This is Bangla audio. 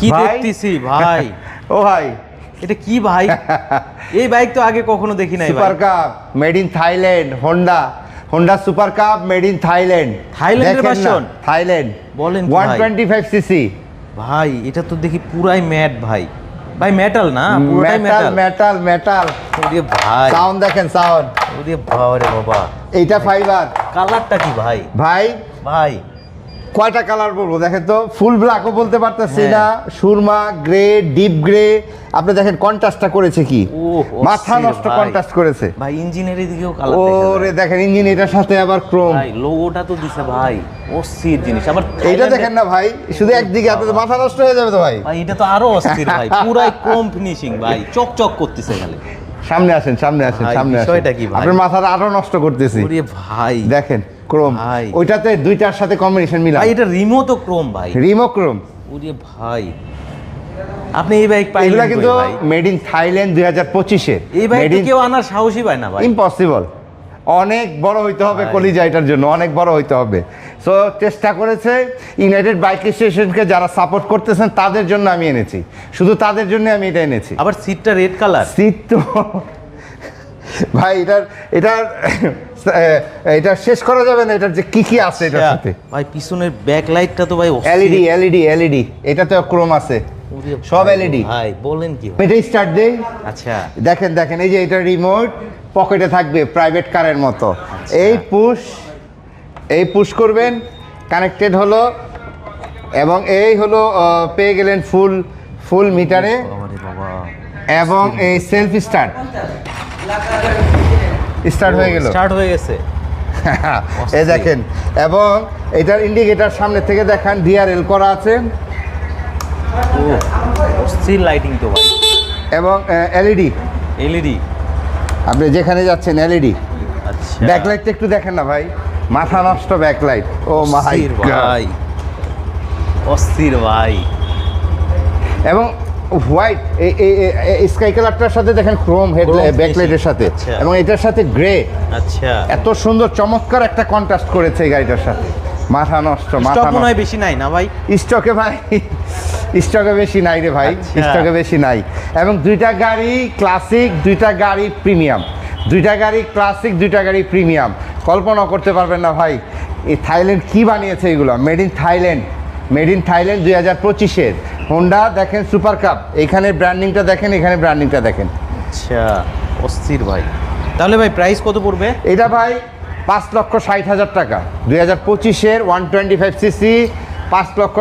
কি? দেখতেছি ভাই? ও ভাই। এটা কি ভাই? এই বাইক তো আগে কখনো দেখি নাই super cup made in Thailand Honda Honda super cup made in Thailand থাইল্যান্ডের version? থাইল্যান্ড বলেন কি ওয়ান ভাই? টোয়েন্টি ফাইভ সিসি ভাই এটা তো দেখি পুরাই ম্যাট ভাই। ভাই মেটাল না? পুরোটাই মেটাল মেটাল মেটাল মেটাল ওরে ভাই। সাউন্ড দেখেন সাউন্ড ওরে বাবা রে বাবা। এইটা ফাইবার কালারটা কি ভাই? ভাই? ভাই। কয়টা কালার বলব? দেখেন তো ফুল ব্ল্যাকও বলতে পারতেছি হ্যাঁ। না সুরমা গ্রে ডিপ গ্রে আপনি দেখেন কন্ট্রাস্টটা করেছে কি? মাথা নষ্ট কন্ট্রাস্ট করেছে। ভাই ইঞ্জিনের দিকেও কালার ওরে দেখেন ইঞ্জিন এটার সাথে আবার ক্রোম ভাই লোগোটা তো দিছে ভাই অস্থির জিনিস। আবার এটা দেখেন না ভাই শুধু একদিকে আপনাদের মাথা নষ্ট হয়ে যাবে তো ভাই। ভাই এটা তো আরও অস্থির ভাই পুরাই ক্রোম ফিনিশিং ভাই চকচক করতেছে খালি সামনে আসেন সামনে আসেন সামনে আসেন। বিষয়টা কি ভাই? আপনার মাথাটা আরও নষ্ট করতেছি। ওরে ভাই। দেখেন ক্রোম। ভাই। ওইটাতে দুইটার সাথে কম্বিনেশন মিলা ভাই এটা রিমো তো ক্রোম ভাই। রিমো ক্রোম। ওরে ভাই। আপনি এই বাইক পাইলেন এগুলা কিন্তু মেড ইন থাইল্যান্ড দুই হাজার পঁচিশে। এই বাইক কেউ আনার সাহসই পায় না ভাই। ইম্পসিবল অনেক বড় হইতে হবে কলিজা এটার জন্য অনেক বড় হইতে হবে। সো চেষ্টা করেছে ইউনাইটেড বাইক স্টেশনকে যারা সাপোর্ট করতেছেন তাদের জন্য আমি এনেছি। শুধু তাদের জন্য আমি এটা এনেছি। আবার সিটটা রেড কালার সিট তো ভাই এটার এটার এটা শেষ করা যাবে না? এটার যে কি কি আছে এটার সাথে? ভাই পিছনের ব্যাক লাইটটা তো ভাই। এলইডি এলইডি এলইডি এটাতে ক্রোম আছে। সব ভাই, LED ভাই বলেন কি ভাই? এটা স্টার্ট দেই? আচ্ছা। দেখেন দেখেন এই যে এটা রিমোট পকেটে থাকবে প্রাইভেট কারের মতো। এই পুশ এই পুশ করবেন কানেক্টেড হলো এবং এই হলো পেয়ে গেলেন ফুল ফুল মিটারে এবং এই সেলফ স্টার্ট স্টার্ট হয়ে গেল। স্টার্ট হয়ে গেছে। এই দেখেন এবং এটার ইন্ডিকেটার সামনে থেকে দেখান ডিআরএল করা আছে। ও অস্থির লাইটিং তো ভাই। এবং এলইডি এলইডি আপনি যেখানে যাচ্ছেন এলইডি আচ্ছা। ব্যাকলাইটটা একটু দেখেন না ভাই। মাথা নষ্ট ব্যাকলাইট ও মাই ভাই। অস্থির ভাই। এবং হোয়াইট স্কাই কালারটার সাথে দেখেন ক্রোম হেড ব্যাকলাইটের সাথে। আচ্ছা। এবং এটার সাথে গ্রে আচ্ছা। এত সুন্দর চমৎকার একটা কন্ট্রাস্ট করেছে এই গাড়িটার সাথে। মাথা নষ্ট মাথা হয় বেশি নাই না ভাই? স্টকে ভাই স্টকে বেশি নাই রে ভাই। আচ্ছা। স্টকে বেশি নাই। এবং দুইটা গাড়ি ক্লাসিক দুইটা গাড়ি প্রিমিয়াম দুইটা গাড়ি ক্লাসিক দুইটা গাড়ি প্রিমিয়াম কল্পনা করতে পারবেন না ভাই। এই থাইল্যান্ড কি বানিয়েছে এগুলো? Made in Thailand made in Thailand দুই হাজার পঁচিশের। হোন্ডা দেখেন সুপার কাপ এখানে ব্র্যান্ডিংটা দেখেন এখানে ব্র্যান্ডিংটা দেখেন। আচ্ছা অস্থির ভাই। তাহলে ভাই প্রাইস কত পড়বে? এটা ভাই পাঁচ লক্ষ ষাট হাজার টাকা। দুই হাজার পঁচিশের ওয়ান টোয়েন্টি ফাইভ সিসি পাঁচ লক্ষ